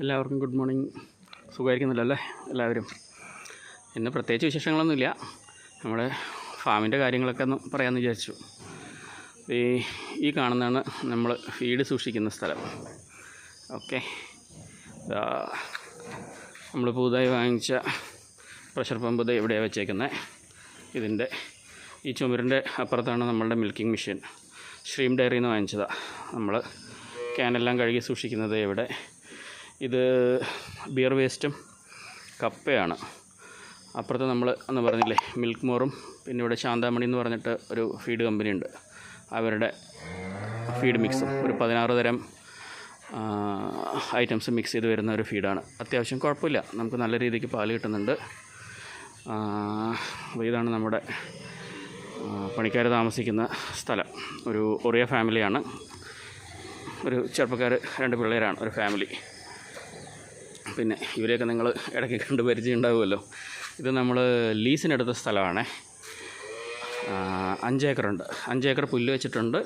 എല്ലാവർക്കും good morning. സുഖമായിരിക്കുന്നില്ല അല്ലേ? എല്ലാവരും. ഇന്ന് പ്രത്യേകിച്ച് വിശേഷങ്ങളൊന്നുമില്ല. നമ്മുടെ ഫാമിന്റെ കാര്യങ്ങളൊക്കെ ഒന്ന് പറയാമെന്ന് വിചാരിച്ചു. ഈ ഈ കാണുന്നതാണ് നമ്മൾ ഫീഡ് സൂക്ഷിക്കുന്ന സ്ഥലം. ഓക്കെ. നമ്മൾ പുതുതായി വാങ്ങിച്ച പ്രഷർ പമ്പ് ഇത് എവിടെയാണ് വെച്ചേക്കുന്നത് ഇതിന്റെ ഈ ചുമരിന്റെ അപ്പുറത്താണ് നമ്മളുടെ മിൽക്കിംഗ് മെഷീൻ. ശ്രീം ഡയറിയിൽ നിന്ന് വാങ്ങിച്ചതാണ് നമ്മൾ ക്യാനെല്ലാം കഴുകി സൂക്ഷിക്കുന്നത് ഇവിടെ. ഇത് ബിയർ വേസ്റ്റും കപ്പയാണ്. അപ്പുറത്ത് നമ്മൾ എന്ന് പറഞ്ഞില്ലേ മിൽക്ക് മോറും പിന്നെ ഇവിടെ ശാന്താമണി എന്ന് പറഞ്ഞിട്ട് ഒരു ഫീഡ് കമ്പനി ഉണ്ട്. അവരുടെ ഫീഡ് മിക്സും ഒരു പതിനാറ് തരം ഐറ്റംസ് മിക്സ് ചെയ്ത് വരുന്ന ഒരു ഫീഡാണ് അത്യാവശ്യം കുഴപ്പമില്ല. നമുക്ക് നല്ല രീതിക്ക് പാൽ കിട്ടുന്നുണ്ട്. അപ്പോൾ ഇതാണ് നമ്മുടെ പണിക്കാർ താമസിക്കുന്ന സ്ഥലം. ഒരു ഒറിയ ഫാമിലിയാണ് ഒരു ചെറുപ്പക്കാർ രണ്ട് പിള്ളേരാണ് ഒരു ഫാമിലി പിന്നെ ഇവരെയൊക്കെ നിങ്ങൾ ഇടയ്ക്ക് കണ്ട് പരിചയമുണ്ടാവുമല്ലോ. ഇത് നമ്മൾ ലീസിനെടുത്ത സ്ഥലമാണ്. അഞ്ചേക്കറുണ്ട്. അഞ്ചേക്കർ പുല്ല് വെച്ചിട്ടുണ്ട്.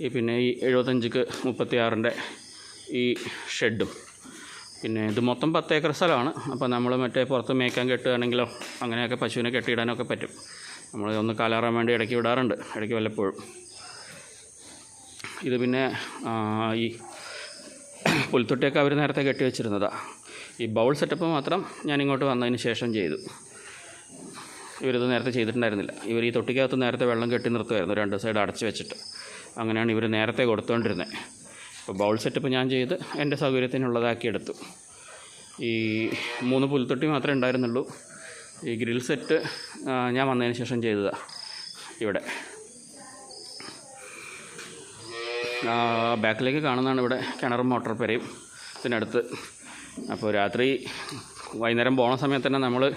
ഈ പിന്നെ ഈ എഴുപത്തഞ്ചിക്ക് മുപ്പത്തിയാറിന്റെ ഈ ഷെഡും. പിന്നെ ഇത് മൊത്തം പത്ത് ഏക്കർ സ്ഥലമാണ്. അപ്പോൾ നമ്മൾ മറ്റേ പുറത്ത് മേക്കാൻ കെട്ടുകയാണെങ്കിലോ അങ്ങനെയൊക്കെ പശുവിനെ കെട്ടിയിടാനൊക്കെ പറ്റും. നമ്മൾ ഒന്ന് കാലാറാൻ വേണ്ടി ഇടയ്ക്ക് വിടാറുണ്ട്. ഇടയ്ക്ക് വല്ലപ്പോഴും. ഇത് പിന്നെ ഈ പുൽത്തൊട്ടിയൊക്കെ അവർ നേരത്തെ കെട്ടിവെച്ചിരുന്നതാണ് ഈ ബൗൾ സെറ്റപ്പ് മാത്രം ഞാൻ ഇങ്ങോട്ട് വന്നതിന് ശേഷം ചെയ്തു. ഇവരിത് നേരത്തെ ചെയ്തിട്ടുണ്ടായിരുന്നില്ല. ഇവർ ഈ തൊട്ടിക്കകത്ത് നേരത്തെ വെള്ളം കെട്ടി നിർത്തുമായിരുന്നു രണ്ട് സൈഡ് അടച്ച് വെച്ചിട്ട്. അങ്ങനെയാണ് ഇവർ നേരത്തെ കൊടുത്തുകൊണ്ടിരുന്നത് ഇപ്പോൾ ബൗൾ സെറ്റപ്പ് ഞാൻ ചെയ്ത് എന്റെ സൗകര്യത്തിനുള്ളതാക്കി എടുത്തു. ഈ മൂന്ന് പുൽത്തൊട്ടി മാത്രമേ ഉണ്ടായിരുന്നുള്ളൂ. ഈ ഗ്രിൽ സെറ്റ് ഞാൻ വന്നതിന് ശേഷം ചെയ്തതാണ് ഇവിടെ ആ, ബാക്കിലേക്ക് കാണുന്നതാണ് ഇവിടെ കിണറും മോട്ടർ പെരയും ഇതിനടുത്ത്. അപ്പോൾ രാത്രി വൈകുന്നേരം പോണ സമയത്ത് തന്നെ നമ്മൾ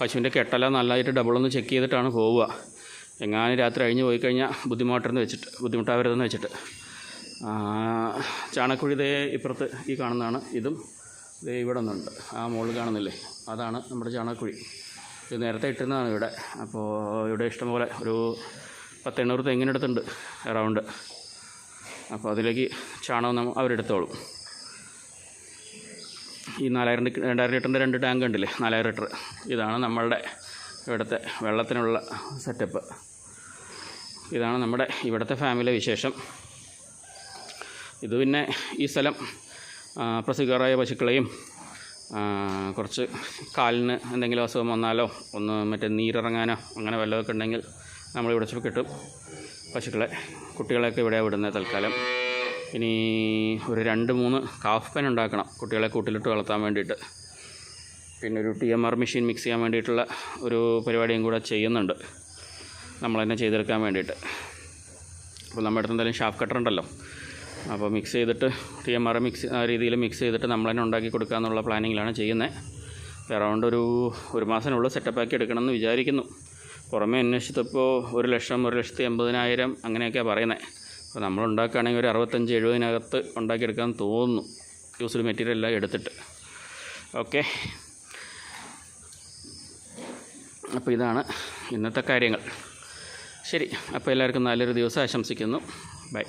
പശുവിന്റെ കെട്ടല നല്ലതായിട്ട് ഡബിളൊന്ന് ചെക്ക് ചെയ്തിട്ടാണ് പോവുക. എങ്ങാനും രാത്രി കഴിഞ്ഞ് പോയി കഴിഞ്ഞാൽ ബുദ്ധിമുട്ടെന്ന് വെച്ചിട്ട് ബുദ്ധിമുട്ടാവരുതെന്ന് വെച്ചിട്ട്. ആ, ചാണകക്കുഴി ദേ ഇപ്പുറത്ത് ഈ കാണുന്നതാണ് ഇതും ദേ ഇവിടെ ഒന്നുണ്ട്. ആ മുകളിൽ കാണുന്നില്ലേ? അതാണ് നമ്മുടെ ചാണകക്കുഴി. ഇത് നേരത്തെ ഇട്ടിരുന്നതാണ് ഇവിടെ. അപ്പോൾ ഇവിടെ ഇഷ്ടംപോലെ ഒരു പത്തെണ്ണൂറ് തെങ്ങിനടുത്തുണ്ട് അറൗണ്ട് അപ്പോൾ അതിലേക്ക് ചാണകം നമ്മൾ അവരെടുത്തോളും. ഈ നാലായിരം രണ്ടായിരം ലിറ്ററിന്റെ രണ്ട് ടാങ്ക് ഉണ്ടല്ലേ? നാലായിരം ലിറ്റർ. ഇതാണ് നമ്മളുടെ ഇവിടുത്തെ വെള്ളത്തിനുള്ള സെറ്റപ്പ്. ഇതാണ് നമ്മുടെ ഇവിടുത്തെ ഫാമിലി വിശേഷം. ഇത് പിന്നെ ഈ സ്ഥലം പ്രസിദ്ധരായ പശുക്കളെയും കുറച്ച് കാലിന് എന്തെങ്കിലും അസുഖം വന്നാലോ ഒന്ന് മറ്റേ നീരിറങ്ങാനോ അങ്ങനെ വല്ലതൊക്കെ ഉണ്ടെങ്കിൽ നമ്മൾ ഇവിടെ വെച്ച് കിട്ടും പശുക്കളെ കുട്ടികളെയൊക്കെ ഇവിടെ വിടുന്നത് തൽക്കാലം. ഇനി ഒരു രണ്ട് മൂന്ന് കാഫ് പെൻ ഉണ്ടാക്കണം. കുട്ടികളെ കൂട്ടിലിട്ട് വളർത്താൻ വേണ്ടിയിട്ട്. പിന്നെ ഒരു T M R machine mix ചെയ്യാൻ വേണ്ടിയിട്ടുള്ള ഒരു പരിപാടിയും കൂടെ ചെയ്യുന്നുണ്ട്. നമ്മൾ തന്നെ ചെയ്തെടുക്കാൻ വേണ്ടിയിട്ട്. അപ്പോൾ നമ്മുടെ അടുത്ത് എന്തായാലും ഷാഫ് കട്ടർ ഉണ്ടല്ലോ. അപ്പോൾ മിക്സ് ചെയ്തിട്ട് ടി എം ആർ മിക്സ് ആ രീതിയിൽ മിക്സ് ചെയ്തിട്ട് നമ്മൾ തന്നെ ഉണ്ടാക്കി കൊടുക്കുക എന്നുള്ള പ്ലാനിങ്ങിലാണ് ചെയ്യുന്നത് അറൗണ്ട് ഒരു ഒരു മാസത്തിനുള്ളിൽ സെറ്റപ്പാക്കി എടുക്കണമെന്ന് വിചാരിക്കുന്നു. പുറമേ അന്വേഷിച്ചപ്പോൾ ഒരു ലക്ഷം ഒരു ലക്ഷത്തി എൺപതിനായിരം അങ്ങനെയൊക്കെയാണ് പറയുന്നത്. അപ്പോൾ നമ്മൾ ഉണ്ടാക്കുകയാണെങ്കിൽ ഒരു അറുപത്തഞ്ച് എഴുപതിനകത്ത് ഉണ്ടാക്കിയെടുക്കാൻ തോന്നുന്നു യൂസ്ഡ് മെറ്റീരിയൽ എല്ലാം എടുത്തിട്ട്. ഓക്കെ. അപ്പോൾ ഇതാണ് ഇന്നത്തെ കാര്യങ്ങൾ. ശരി. അപ്പോൾ എല്ലാവർക്കും നല്ലൊരു ദിവസം ആശംസിക്കുന്നു. ബൈ.